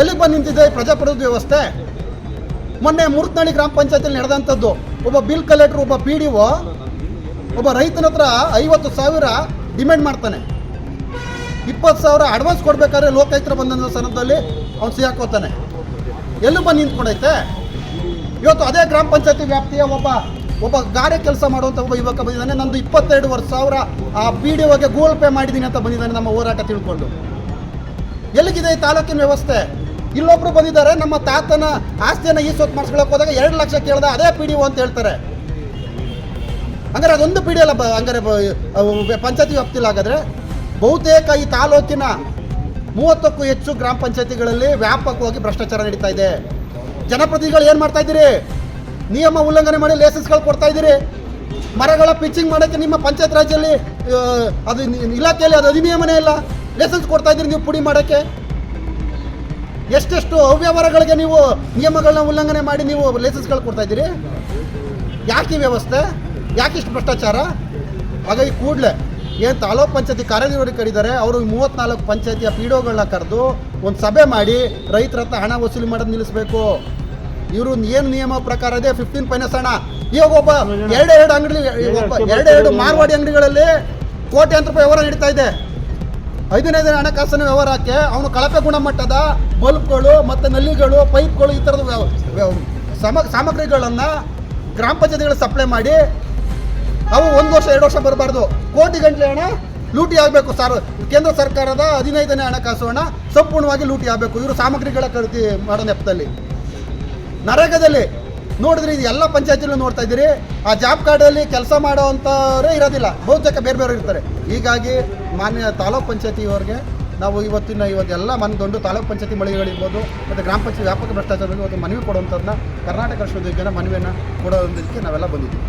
ಎಲ್ಲಿಗೆ ಬಂದು ನಿಂತಿದೆ ಪ್ರಜಾಪ್ರಭುತ್ವ ವ್ಯವಸ್ಥೆ? ಮೊನ್ನೆ ಮುರ್ತನಳ್ಳಿ ಗ್ರಾಮ ಪಂಚಾಯತಿಯಲ್ಲಿ ನಡೆದಂಥದ್ದು, ಒಬ್ಬ ಬಿಲ್ ಕಲೆಕ್ಟರ್, ಒಬ್ಬ ಪಿ ಡಿ ಒ, ಒಬ್ಬ ರೈತನ ಹತ್ರ ಐವತ್ತು ಸಾವಿರ ಡಿಮ್ಯಾಂಡ್ ಮಾಡ್ತಾನೆ. ಇಪ್ಪತ್ತು ಸಾವಿರ ಅಡ್ವಾನ್ಸ್ ಕೊಡಬೇಕಾದ್ರೆ ಲೋಕಾಯುಕ್ತರ ಬಂದಂಥ ಸಂದರ್ಭದಲ್ಲಿ ಅವ್ನು ಸಿಗಾಕೋತಾನೆ ಎಲ್ಲೂ ಬಂದು ನಿಂತ್ಕೊಂಡೈತೆ? ಇವತ್ತು ಅದೇ ಗ್ರಾಮ ಪಂಚಾಯತಿ ವ್ಯಾಪ್ತಿಯ ಒಬ್ಬ ಒಬ್ಬ ಗಾರೆ ಕೆಲಸ ಮಾಡುವಂಥ ಒಬ್ಬ ಯುವಕ ಬಂದಿದ್ದಾನೆ. ನಂದು ಇಪ್ಪತ್ತೆರಡು ವರ್ಷ ಸಾವಿರ ಆ ಪಿ ಡಿ ಒಗೆ ಗೂಗಲ್ ಪೇ ಮಾಡಿದ್ದೀನಿ ಅಂತ ಬಂದಿದ್ದಾನೆ ನಮ್ಮ ಹೋರಾಟ ತಿಳ್ಕೊಂಡು. ಎಲ್ಲಿಗಿದೆ ಈ ತಾಲೂಕಿನ ವ್ಯವಸ್ಥೆ? ಇಲ್ಲೊಬ್ರು ಬಂದಿದ್ದಾರೆ, ನಮ್ಮ ತಾತನ ಆಸ್ತಿಯನ್ನು ಈ ಸೊತ್ತು ಮಾಡಿಸ್ಕೊಳಕ್ ಹೋದಾಗ ಎರಡು ಲಕ್ಷ ಕೇಳ್ದ ಅದೇ ಪಿ ಡಿ ಒ ಅಂತ ಹೇಳ್ತಾರೆ. ಹಂಗಾರೆ ಅದೊಂದು ಪಿ ಡಿ ಅಲ್ಲ, ಹಂಗಾರೆ ಪಂಚಾಯತಿ ವ್ಯಾಪ್ತಿಲ್ಲ ಹಾಗಾದರೆ ಬಹುತೇಕ ಈ ತಾಲೂಕಿನ ಮೂವತ್ತಕ್ಕೂ ಹೆಚ್ಚು ಗ್ರಾಮ ಪಂಚಾಯತಿಗಳಲ್ಲಿ ವ್ಯಾಪಕವಾಗಿ ಭ್ರಷ್ಟಾಚಾರ ನಡೀತಾ ಇದೆ. ಜನಪ್ರತಿನಿಧಿಗಳು ಏನು ಮಾಡ್ತಾ ಇದ್ದೀರಿ? ನಿಯಮ ಉಲ್ಲಂಘನೆ ಮಾಡಿ ಲೈಸೆನ್ಸ್ಗಳು ಕೊಡ್ತಾ ಇದ್ದೀರಿ. ಮರಗಳ ಪಿಚ್ಚಿಂಗ್ ಮಾಡೋಕ್ಕೆ ನಿಮ್ಮ ಪಂಚಾಯತ್ ರಾಜ್ಯದಲ್ಲಿ ಅದು ಇಲಾಖೆಯಲ್ಲಿ ಅದು ಅಧಿನಿಯಮನೇ ಇಲ್ಲ. ಲೈಸೆನ್ಸ್ ಕೊಡ್ತಾ ಇದ್ದೀರಿ ನೀವು ಪುಡಿ ಮಾಡೋಕ್ಕೆ? ಎಷ್ಟೆಷ್ಟು ಅವ್ಯವಹಾರಗಳಿಗೆ ನೀವು ನಿಯಮಗಳನ್ನ ಉಲ್ಲಂಘನೆ ಮಾಡಿ ನೀವು ಲೈಸೆನ್ಸ್ಗಳು ಕೊಡ್ತಾ ಇದ್ದೀರಿ? ಯಾಕೆ ಈ ವ್ಯವಸ್ಥೆ? ಯಾಕೆ ಇಷ್ಟು ಭ್ರಷ್ಟಾಚಾರ? ಹಾಗಾಗಿ ಕೂಡಲೇ ಏನು ತಾಲೂಕ್ ಪಂಚಾಯತಿ ಕಾರ್ಯನಿರ್ವಹಣೆ ಕರೀತಾರೆ ಅವರು ಮೂವತ್ತ್ನಾಲ್ಕು ಪಂಚಾಯತಿಯ ಪಿ ಡಿಒಗಳನ್ನ ಕರೆದು ಒಂದು ಸಭೆ ಮಾಡಿ ರೈತರ ಹತ್ರ ಹಣ ವಸೂಲಿ ಮಾಡೋದು ನಿಲ್ಲಿಸಬೇಕು. ಇವರು ಏನು ನಿಯಮ ಪ್ರಕಾರ ಇದೆ? ಫಿಫ್ಟೀನ್ ಫೈನಾನ್ಸ್ ಹಣ. ಈಗ ಒಬ್ಬ ಎರಡೆರಡು ಅಂಗಡಿ ಒಬ್ಬ ಎರಡೆರಡು ಮಾರ್ವಾಡಿ ಅಂಗಡಿಗಳಲ್ಲಿ ಕೋಟ್ಯಾಂತರ ರೂಪಾಯಿ ವ್ಯವಹಾರ ನಡೀತಾ ಇದೆ. ಐದನೇದು ಹಣಕಾಸಿನ ವ್ಯವಹಾರಕ್ಕೆ ಅವನು ಕಳಪೆ ಗುಣಮಟ್ಟದ ಬಲ್ಬ್ಗಳು ಮತ್ತು ನಲ್ಲಿಗಳು, ಪೈಪ್ಗಳು ಈ ಥರದ ಸಮ ಸಾಮಗ್ರಿಗಳನ್ನು ಗ್ರಾಮ ಪಂಚಾಯತಿಗಳು ಸಪ್ಲೈ ಮಾಡಿ, ಅವು ಒಂದು ವರ್ಷ, ಎರಡು ವರ್ಷ ಬರಬಾರ್ದು. ಕೋಟಿ ಗಂಟಲೆ ಹಣ ಲೂಟಿ ಆಗಬೇಕು ಸರ್ ಕೇಂದ್ರ ಸರ್ಕಾರದ ಹದಿನೈದನೇ ಹಣಕಾಸು ಹಣ ಸಂಪೂರ್ಣವಾಗಿ ಲೂಟಿ ಆಗಬೇಕು. ಇವರು ಸಾಮಗ್ರಿಗಳ ಖರೀದಿ ಮಾಡೋ ನೆಪದಲ್ಲಿ. ನರೇಗಾದಲ್ಲಿ ನೋಡಿದ್ರೆ ಇದು ಎಲ್ಲ ಪಂಚಾಯತಿಲೂ ನೋಡ್ತಾ ಇದ್ದೀರಿ. ಆ ಜಾಬ್ ಕಾರ್ಡಲ್ಲಿ ಕೆಲಸ ಮಾಡೋವಂಥವರೇ ಇರೋದಿಲ್ಲ. ಬಹುತೇಕ ಬೇರೆ ಬೇರೆ ಇರ್ತಾರೆ. ಹೀಗಾಗಿ ಮಾನ್ಯ ತಾಲೂಕ್ ಪಂಚಾಯತಿಯವ್ರಿಗೆ ನಾವು ಇವತ್ತಿನ ಇವತ್ತೆಲ್ಲ ಮನೆ ದೊಡ್ಡ ತಾಲೂಕ್ ಪಂಚಾಯತಿ ಮಳಿಗೆಗಳಿರ್ಬೋದು, ಮತ್ತು ಗ್ರಾಮ ಪಂಚಾಯತಿ ವ್ಯಾಪಕ ಭ್ರಷ್ಟಾಚಾರಗಳಿಗೆ ಒಂದು ಮನವಿ ಕೊಡುವಂಥದ್ದನ್ನ ಕರ್ನಾಟಕ ರಾಷ್ಟ್ರದ ಮನವಿಯನ್ನು ಕೊಡೋದಕ್ಕೆ ನಾವೆಲ್ಲ ಬಂದಿದ್ದೀವಿ.